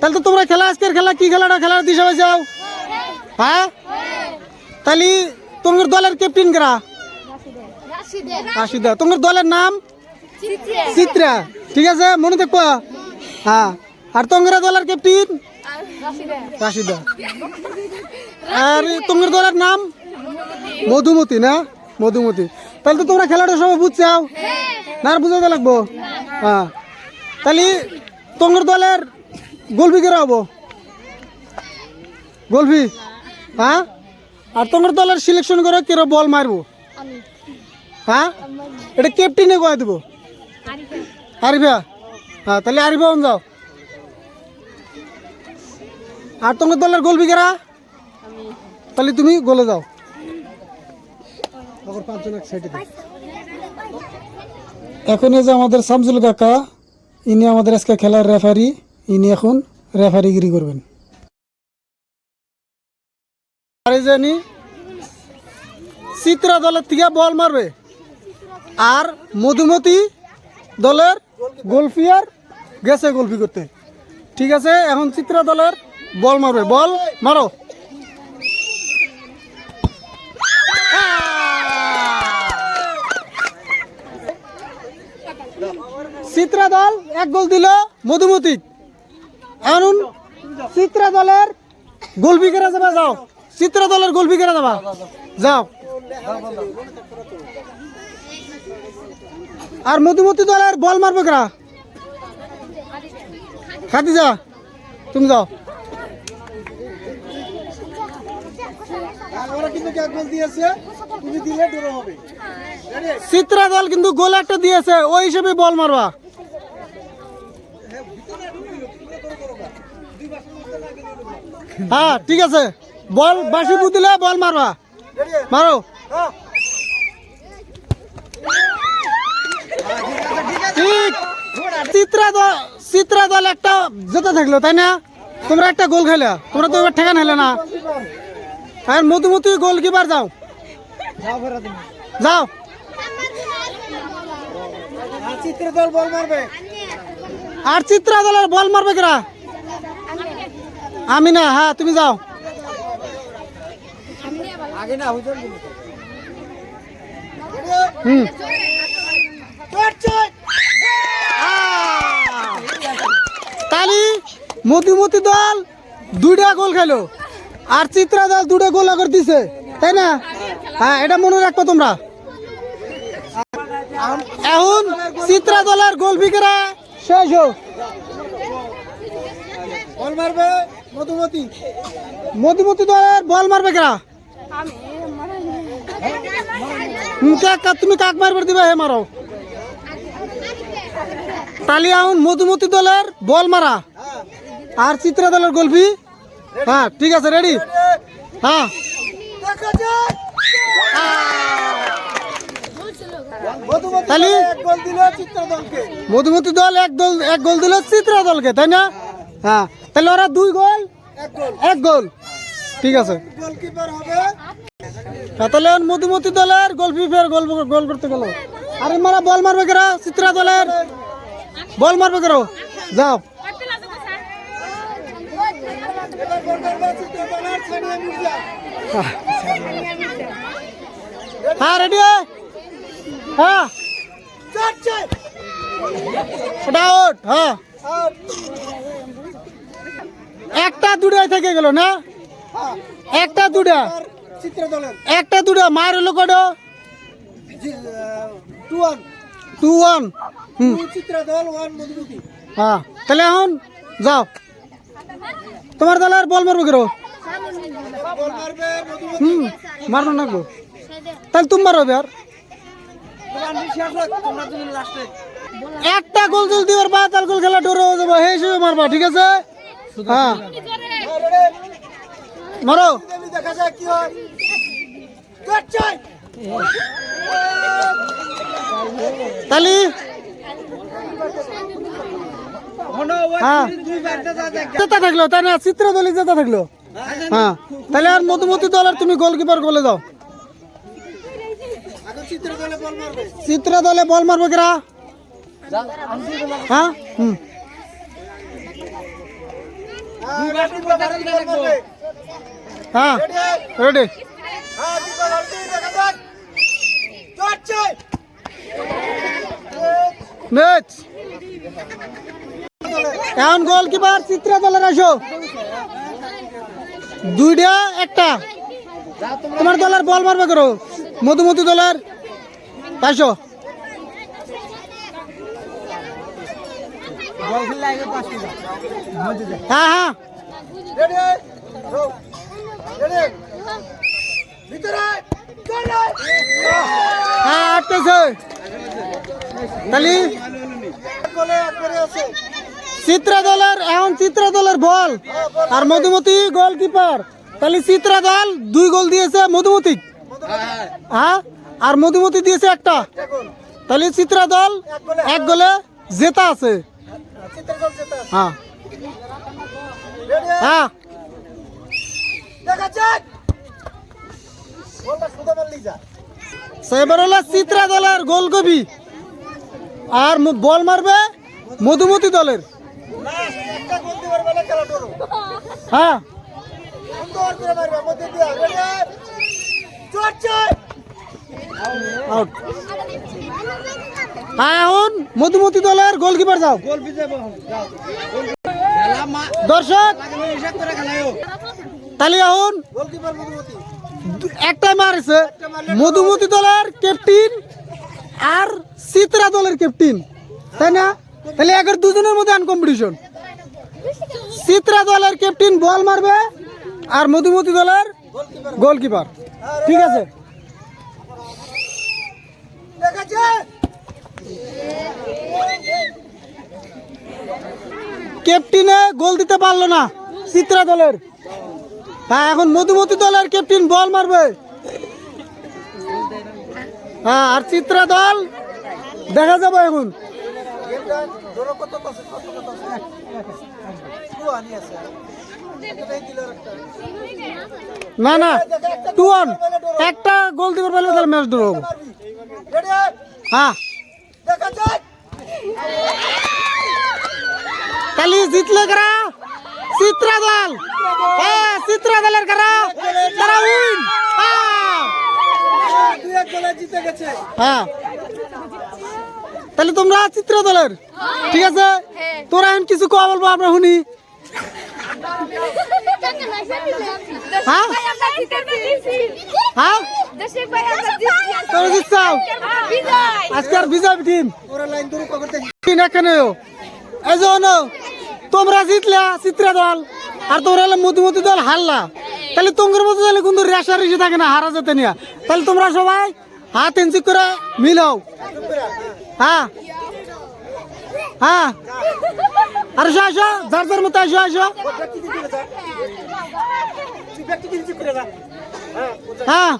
তাহলে তো তোমরা খেলা আজকের খেলা কি খেলাটা? খেলার দিশে যাও হ্যাঁ? তাহলে তোমার দলের ক্যাপ্টেন কারা? রাশিদা। তোমার দলের নাম? চিত্রা। ঠিক আছে? মনে থাকব? হ্যাঁ। আর তোমরা দলের ক্যাপ্টেন রাশিদা। আর তোমার দলের নাম? মধুমতি না? মধুমতি। তাহলে তো তোমরা খেলাটা সবাই বুঝছাও না আর বুঝাতে লাগবো? হ্যাঁ। তাহলে তোমার দলের গোলফি কেরা হব গোলফি? হ্যাঁ? আর তোমার দলের সিলেকশন করে কেরা বল মারবো? হ্যাঁ? এটা ক্যাপ্টেনে কয়ে দেবো? আরিফা। হ্যাঁ তাহলে আরিফা যাও। আর তোমার দলের গোলফি কেরা তাহলে তুমি গোলে যাও। এখন এই যে আমাদের শামসুল কাকা, ইনি আমাদের আজকে খেলার রেফারি ইনি এখন রেফারিগিরি করবেন। চিত্রা দলের থেকে বল মারবে। আর মধুমতি দলের গোলফিয়ার গেছে গোলফি করতে। ঠিক আছে, এখন চিত্রা দলের বল মারবে বল মারো। চিত্রা দল এক গোল দিল মধুমতি। এখন চিত্রা দলের গোল বিকেরা যাবা, যাও। চিত্রা দলের গোল বিকেরা যাবা, যাও। আর মধুমতি দলের বল মারবে কেরা? তুমি চিত্রা দল কিন্তু গোল একটা দিয়েছে ওই হিসেবে বল মারবা। হ্যাঁ ঠিক আছে। বল বাসি বুদিলে বল মারবা। মারো। ঠিক। চিত্রা দল চিত্রা দল একটা যেতে থাকল তাই না? তোমরা একটা গোল খেলে তোমরা তো এবার ঠেকান হেলে না। আর মধুমতি গোল কিবার যাও যাও। চিত্র দল বল মারবে। আর চিত্রা দলের বল মারবে কেরা? আমি না হ্যাঁ তুমি যাও। আগে না হুম। তালি মধুমতি দল দুইটা গোল খেলো। আর চিত্রা দল দুটো গোল আগর দিছে তাই না? হ্যাঁ এটা মনে রাখব তোমরা। এখন চিত্রা দলের গোল বিকেরা শেষ হোক। বল মারবে মধুমতি। মধুমতি দলের বল মারবে কেরা? তুমি কাক মারবার দিবে? হে মারো। তালি এখন মধুমতি দলের বল মারা। আর চিত্রা দলের গোলফি হ্যাঁ ঠিক আছে রেডি হ্যাঁ। মধুমতি দিল এক দল এক গোল দিল চিত্রা দলকে তাই না? হ্যাঁ তাহলে ওরা দুই গোল এক গোল। ঠিক আছে। গোলকিপার হ্যাঁ, তাহলে মধুমতি দলের গোলফি ফের গোল গোল করতে গেল। আরে মারা বল মারবে কেরা? চিত্রা দলের। বল মারবে কেরো? যাও এবার গোল করবে চিত্র দলের সানিয়া মির্জা হ্যাঁ রেডি হ্যাঁ? আউট হ্যাঁ। একটা দুটাই থেকে গেল না? একটা দুটা। একটা দুটা মার হলো কত টু ওয়ান টু ওয়ান হুম হ্যাঁ তাহলে এখন যাও। তোমার দলের বল মারবো কেরো হুম মারবো না গো তাহলে তুমি মারো আর একটা গোল জল দিবার বা তার গোল খেলা ডরে হয়ে যাব। সেই হিসেবে মারবা, ঠিক আছে? হ্যাঁ। মারো। দেখা যাক কি হয় তালি। হ্যাঁ। জেতা থাকল তাই না? চিত্র দলি জেতা থাকল। হ্যাঁ। তাহলে আর মধুমতি দলের তুমি গোলকিপার দাও। এখন চিত্র দলে বল মারবে দলে কেরা? হ্যাঁ? হুম। হ্যাঁ রেডি। ম্যাচ। এখন গোলকিপার চিত্রা দলের আসো। দুইটা, একটা। তোমার দলের বল মারবে করো। মধুমতি দলের আসো হ্যাঁ হ্যাঁ। হ্যাঁ আটকেছে। তাহলে চিত্রা দলের এখন চিত্রা দলের বল। আর মধুমতি গোলকিপার তাহলে চিত্রা দল দুই গোল দিয়েছে মধুমতি। হ্যাঁ? আর মধুমতি দিয়েছে একটা। তাহলে চিত্রা দল এক গোলে জেতা আছে। হ্যাঁ। হ্যাঁ। এবার হলো চিত্রা দলের গোলকবি। আর বল মারবে মধুমতি দলের লাস্ট একটা গোল দিবার বেলা খেলা ধরো হ্যাঁ সুন্দর করে মারবে মধ্যে দিয়া রেডি চড়ছে আউট হ্যাঁ। এখন মধুমতি দলের গোলকিপার যাও। দর্শক তাহলে এখন একটাই মারছে। মধুমতি দলের ক্যাপ্টেন আর চিত্রা দলের ক্যাপ্টেন তাই না? তাহলে একের দুজনের মধ্যে আন কম্পিটিশন চিত্রা দলের ক্যাপ্টেন বল মারবে আর মধুমতি দলের গোলকিপার ঠিক আছে? ক্যাপ্টেনে গোল দিতে পারল না চিত্রা দলের। হ্যাঁ এখন মধুমতি দলের ক্যাপ্টেন বল মারবে। হ্যাঁ আর চিত্রা দল দেখা যাবে এখন। গেমটা ধরো কত আছে কত কত আছে? টু আছে। এটাই দিল একটা। না না টু ওয়ান একটা গোল দিতে পারলে তাহলে ম্যাচ ড্র হ্যাঁ। তাহলে জিতলে কারা? চিত্রা দল। হ্যাঁ চিত্রা দলের কারা? তারা উইন। জিতে গেছে। হ্যাঁ। তাহলে তোমরা চিত্র দলের। ঠিক আছে? তোরা এখন কিছু কোয়া বলব, আমরা শুনি। হ্যাঁ? তোমরা জিতলা চিত্রা দল, আর তোমরা হলে মধুমতি দল হারলা। তাহলে তোমার মতো তাহলে কিন্তু রেশা রেশি থাকে না, হারা যেতে নিয়ে। তাহলে তোমরা সবাই হাত এনসি করে মিলাও। হ্যাঁ হ্যাঁ আর আসো আসো যার যার মতো আসো আসো ব্যক্তি দিতে যা তুই ব্যক্তি দিতে করে যা হ্যাঁ হ্যাঁ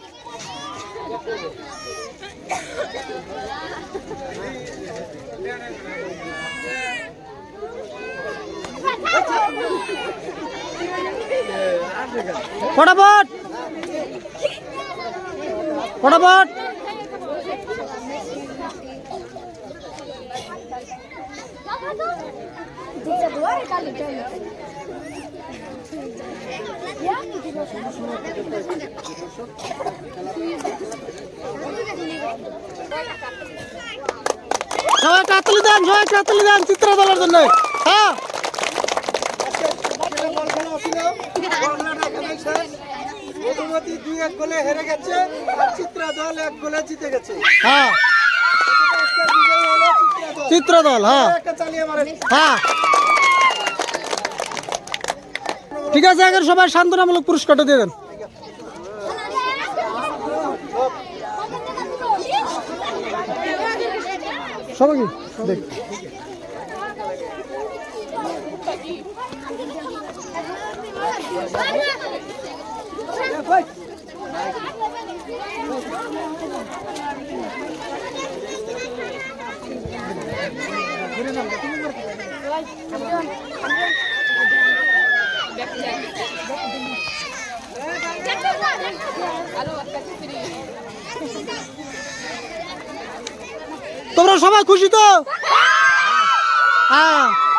ফটাফট ফটাফট সবাই কাতলি দেন সবাই কাতলি দেন চিত্র দলের জন্য। হ্যাঁ। মধুমতি দুই এক গোলে হেরে গেছে আর চিত্রা দল এক গোলে জিতে গেছে। হ্যাঁ। চিত্রদল হ্যাঁ। হ্যাঁ। ঠিক আছে, এখন সবাই সান্ত্বনামূলক পুরস্কারটা দিয়ে দেন। সবাই দেখ। Thank you. তোমরা সবাই খুশি তো? হ্যাঁ।, হ্যাঁ।